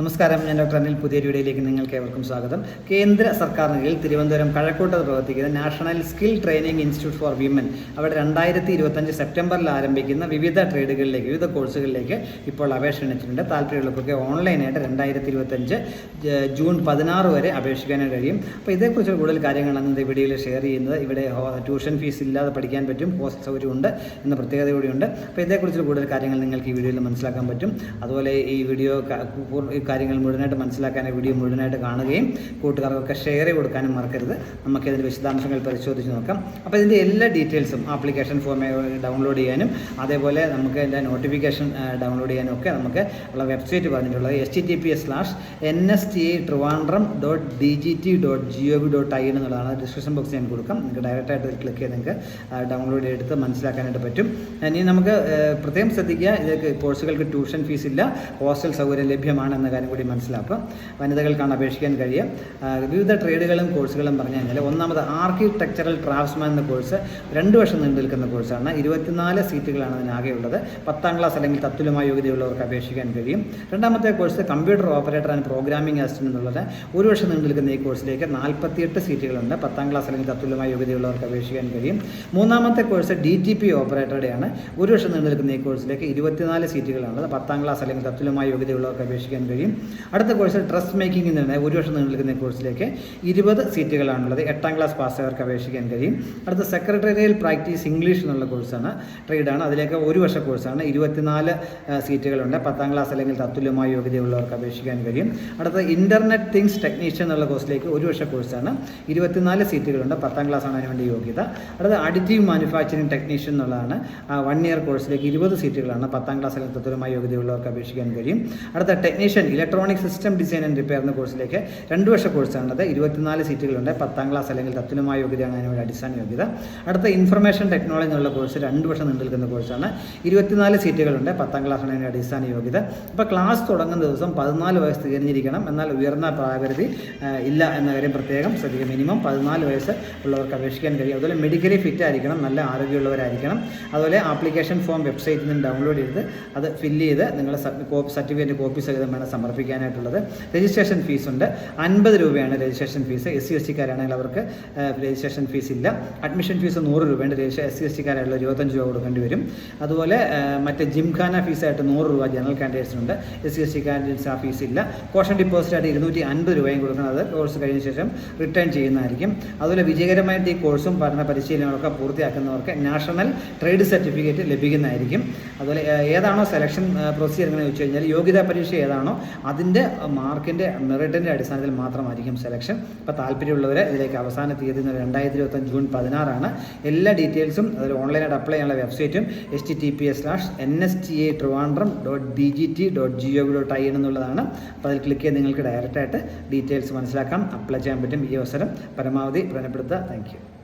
നമസ്കാരം ഞാൻ ഡോക്ടർ അനിൽ പുതിയ വീഡിയോയിലേക്ക് നിങ്ങൾക്ക് ഏവർക്കും സ്വാഗതം. കേന്ദ്ര സർക്കാരിന് കീഴിൽ തിരുവനന്തപുരം കഴക്കൂട്ടത്ത് പ്രവർത്തിക്കുന്ന national skill training institute for women അവിടെ രണ്ടായിരത്തി ഇരുപത്തഞ്ച് സെപ്റ്റംബറിൽ ആരംഭിക്കുന്ന വിവിധ ട്രേഡുകളിലേക്ക് വിവിധ കോഴ്സുകളിലേക്ക് ഇപ്പോൾ അപേക്ഷ ക്ഷണിച്ചിട്ടുണ്ട്. താല്പര്യമുള്ളവർക്കൊക്കെ ഓൺലൈനായിട്ട് രണ്ടായിരത്തി ഇരുപത്തഞ്ച് ജൂൺ പതിനാറ് വരെ അപേക്ഷിക്കാനും കഴിയും. അപ്പോൾ ഇതേക്കുറിച്ച് കൂടുതൽ കാര്യങ്ങളാണ് ഇന്നത്തെ വീഡിയോയിൽ ഷെയർ ചെയ്യുന്നത്. ഇവിടെ ട്യൂഷൻ ഫീസ് ഇല്ലാതെ പഠിക്കാൻ പറ്റും ഹോസ്റ്റൽ സൗകര്യമുണ്ട് എന്ന പ്രത്യേകത കൂടിയുണ്ട്. അപ്പോൾ ഇതേക്കുറിച്ച് കൂടുതൽ കാര്യങ്ങൾ നിങ്ങൾക്ക് ഈ വീഡിയോയിൽ മനസ്സിലാക്കാൻ പറ്റും. അതുപോലെ ഈ വീഡിയോ കാര്യങ്ങൾ മുഴുവനായിട്ട് മനസ്സിലാക്കാൻ വീഡിയോ മുഴുവനായിട്ട് കാണുകയും കൂട്ടുകാർക്കൊക്കെ ഷെയർ കൊടുക്കാനും മറക്കരുത്. നമുക്ക് ഇതിന്റെ വിശദാംശങ്ങൾ പരിശോധിച്ച് നോക്കാം. അപ്പോൾ ഇതിന്റെ എല്ലാ ഡീറ്റെയിൽസും ആപ്ലിക്കേഷൻ ഫോം ഡൗൺലോഡ് ചെയ്യാനും അതേപോലെ നമുക്ക് ഇതിന്റെ നോട്ടിഫിക്കേഷൻ ഡൗൺലോഡ് ചെയ്യാനും ഒക്കെ നമുക്ക് ഉള്ള വെബ്സൈറ്റ് പറഞ്ഞിട്ടുള്ളത് S T T P S slash N S T Trivandrum dot D G T dot G O V dot I എന്നുള്ളതാണ്. ഡിസ്ക്രിപ്ഷൻ ബോക്സ് ഞാൻ കൊടുക്കാം. നിങ്ങൾക്ക് ഡയറക്റ്റായിട്ട് ക്ലിക്ക് ചെയ്ത് നിങ്ങൾക്ക് ഡൗൺലോഡ് ചെയ്തെടുത്ത് മനസ്സിലാക്കാനായിട്ട് പറ്റും. ഇനി നമുക്ക് പ്രത്യേകം ശ്രദ്ധിക്കുക ഇതൊക്കെ കോഴ്സുകൾക്ക് ട്യൂഷൻ ഫീസ് ഇല്ല. ഹോസ്റ്റൽ സൗകര്യം ലഭ്യമാണ് എന്ന കാര്യം കൂടി മനസ്സിലാക്കുക. വനിതകൾക്കാണ് അപേക്ഷിക്കാൻ കഴിയുക. വിവിധ ട്രേഡുകളും കോഴ്സുകളും പറഞ്ഞു കഴിഞ്ഞാൽ ഒന്നാമത് ആർക്കിടെക്ചറൽ ക്രാഫ്റ്റ്സ്മാൻ എന്ന കോഴ്സ് രണ്ട് വർഷം നീണ്ടു നിൽക്കുന്ന കോഴ്സാണ്. ഇരുപത്തിനാല് സീറ്റുകളാണ് അതിനാകെയുള്ളത്. പത്താം ക്ലാസ് അല്ലെങ്കിൽ തത്തുല്യമായ യോഗ്യതയുള്ളവർക്ക് അപേക്ഷിക്കാൻ കഴിയും. രണ്ടാമത്തെ course computer operator and programming assistant എന്നുള്ളത് ഒരു വർഷം നീണ്ടു നിൽക്കുന്ന ഈ കോഴ്സിലേക്ക് നാൽപ്പത്തിയെട്ട് സീറ്റുകളുണ്ട്. പത്താം ക്ലാസ് അല്ലെങ്കിൽ തത്തുല്യമായ യോഗ്യതയുള്ളവർക്ക് അപേക്ഷിക്കാൻ കഴിയും. മൂന്നാമത്തെ കോഴ്സ് ഡി ജി പി ഓപ്പറേറ്ററുടെയാണ്. ഒരു വർഷം നീണ്ടു നിൽക്കുന്ന ഈ കോഴ്സിലേക്ക് ഇരുപത്തിനാല് സീറ്റുകളാണ് പത്താം ക്ലാസ് അല്ലെങ്കിൽ തത്തുല്യമായ യോഗ്യതയുള്ളവർക്ക് അപേക്ഷിക്കാൻ കഴിയും. അടുത്ത കോഴ്സ് ഡ്രസ് മേക്കിംഗ് എന്ന് പറഞ്ഞാൽ ഒരു വർഷം നീണ്ടു നിൽക്കുന്ന ഈ കോഴ്സിലേക്ക് ഇരുപത് സീറ്റുകളാണുള്ളത്. എട്ടാം ക്ലാസ് പാസ്സായവർക്ക് അപേക്ഷിക്കാൻ കഴിയും. അടുത്ത സെക്രട്ടേറിയൽ പ്രാക്ടീസ് ഇംഗ്ലീഷ് എന്നുള്ള കോഴ്സാണ് ട്രേഡാണ് അതിലേക്ക് ഒരു വർഷ കോഴ്സാണ് ഇരുപത്തിനാല് സീറ്റുകളുണ്ട്. പത്താം ക്ലാസ് അല്ലെങ്കിൽ തത്തുല്യമായ യോഗ്യതയുള്ളവർക്ക് അപേക്ഷിക്കാൻ കഴിയും. അടുത്ത ഇന്റർനെറ്റ് തിങ്സ് ടെക്നീഷ്യൻ എന്നുള്ള കോഴ്സിലേക്ക് ഒരു വർഷ കോഴ്സാണ് ഇരുപത്തിനാല് സീറ്റുകളുണ്ട്. പത്താം ക്ലാസ് ആണ് അതിനുവേണ്ടി യോഗ്യത. അടുത്ത അഡിറ്റീവ് മാനുഫാക്ചറിംഗ് ടെക്നീഷ്യൻ എന്നുള്ളതാണ് വൺ ഇയർ കോഴ്സിലേക്ക് ഇരുപത് സീറ്റുകളാണ്. പത്താം ക്ലാസ് അല്ലെങ്കിൽ തത്തുല്യമായ യോഗ്യതയുള്ളവർക്ക് അപേക്ഷിക്കാൻ കഴിയും. അടുത്ത technician electronic system design and repair എന്ന കോഴ്സിലേക്ക് രണ്ട് വർഷ കോഴ്സാണത് ഇരുപത്തിനാല് സീറ്റുകളുണ്ട്. പത്താം ക്ലാസ് അല്ലെങ്കിൽ തത്തുല്യമായ യോഗ്യതയാണ് അതിനുള്ള അടിസ്ഥാന യോഗ്യത. അടുത്ത ഇൻഫർമേഷൻ ടെക്നോളജി എന്നുള്ള കോഴ്സ് രണ്ട് വർഷം നീണ്ടു നിൽക്കുന്ന കോഴ്സാണ് ഇരുപത്തിനാല് സീറ്റുകളുണ്ട്. പത്താം ക്ലാസ്സാണ് അതിന്റെ അടിസ്ഥാന യോഗ്യത. അപ്പോൾ ക്ലാസ് തുടങ്ങുന്ന ദിവസം പതിനാല് വയസ്സ് തികഞ്ഞിരിക്കണം. എന്നാൽ ഉയർന്ന പ്രായപരിധി ഇല്ല എന്ന കാര്യം പ്രത്യേകം ശ്രദ്ധിക്കുക. മിനിമം പതിനാല് വയസ്സ് ഉള്ളവർക്ക് അപേക്ഷിക്കാൻ കഴിയും. അതുപോലെ മെഡിക്കലി ഫിറ്റ് ആയിരിക്കണം. നല്ല ആരോഗ്യമുള്ളവരായിരിക്കണം. അതുപോലെ ആപ്ലിക്കേഷൻ ഫോം വെബ്സൈറ്റിൽ നിന്ന് ഡൗൺലോഡ് ചെയ്ത് അത് ഫില്ല് ചെയ്ത് നിങ്ങളുടെ സർട്ടിഫിക്കറ്റ് കോപ്പി സഹിതം വേണം സമർപ്പിക്കാനായിട്ടുള്ളത്. രജിസ്ട്രേഷൻ ഫീസ് ഉണ്ട് അൻപത് രൂപയാണ് registration fees. S C S ടിക്കാരാണെങ്കിൽ അവർക്ക് രജിസ്ട്രേഷൻ ഫീസ് ഇല്ല അഡ്മിഷൻ ഫീസ് നൂറ് രൂപയുണ്ട്. എസ് സി എസ് ടിക്കാരായിട്ടുള്ള ഇരുപത്തഞ്ച് രൂപ കൊടുക്കേണ്ടി വരും. അതുപോലെ മറ്റേ മറ്റ് ജിംഖാന ഫീസായിട്ട് നൂറ് രൂപ general കാൻഡിഡേറ്റ്സിനുണ്ട്. S C S T candidates ആ ഫീസ് ഇല്ല കോഷൻ ഡിപ്പോസിറ്റ് ആയിട്ട് ഇരുന്നൂറ്റി അൻപത് രൂപയും കൊടുക്കണം. അത് കോഴ്സ് കഴിഞ്ഞ ശേഷം റിട്ടേൺ ചെയ്യുന്നതായിരിക്കും. അതുപോലെ വിജയകരമായിട്ട് ഈ കോഴ്സും പഠന പരിശീലനങ്ങളൊക്കെ പൂർത്തിയാക്കുന്നവർക്ക് നാഷണൽ ട്രേഡ് സർട്ടിഫിക്കറ്റ് ലഭിക്കുന്നതായിരിക്കും. അതുപോലെ ഏതാണോ സെലക്ഷൻ പ്രൊസീജിയർ എങ്ങനെ ചോദിച്ചു കഴിഞ്ഞാൽ യോഗ്യതാ പരീക്ഷ ഏതാണോ അതിന്റെ മാർക്കിന്റെ മെറിറ്റിന്റെ അടിസ്ഥാനത്തിൽ മാത്രമായിരിക്കും സെലക്ഷൻ അപ്പോൾ താല്പര്യമുള്ളവരെ ഇതിലേക്ക് അവസാന തീയതി രണ്ടായിരത്തി ഇരുപത്തഞ്ച് ജൂൺ പതിനാറാണ്. എല്ലാ ഡീറ്റെയിൽസും അതിൽ ഓൺലൈനായിട്ട് അപ്ലൈ ചെയ്യാനുള്ള വെബ്സൈറ്റും H T T P S slash N S T A Trivandrum dot D G T dot G O V dot I N എന്നുള്ളതാണ്. അപ്പോൾ അതിൽ ക്ലിക്ക് ചെയ്ത് നിങ്ങൾക്ക് ഡയറക്റ്റായിട്ട് ഡീറ്റെയിൽസ് മനസ്സിലാക്കാം അപ്ലൈ ചെയ്യാൻ പറ്റും ഈ അവസരം. പരമാവധി പ്രയോജനപ്പെടുത്തുക. Thank you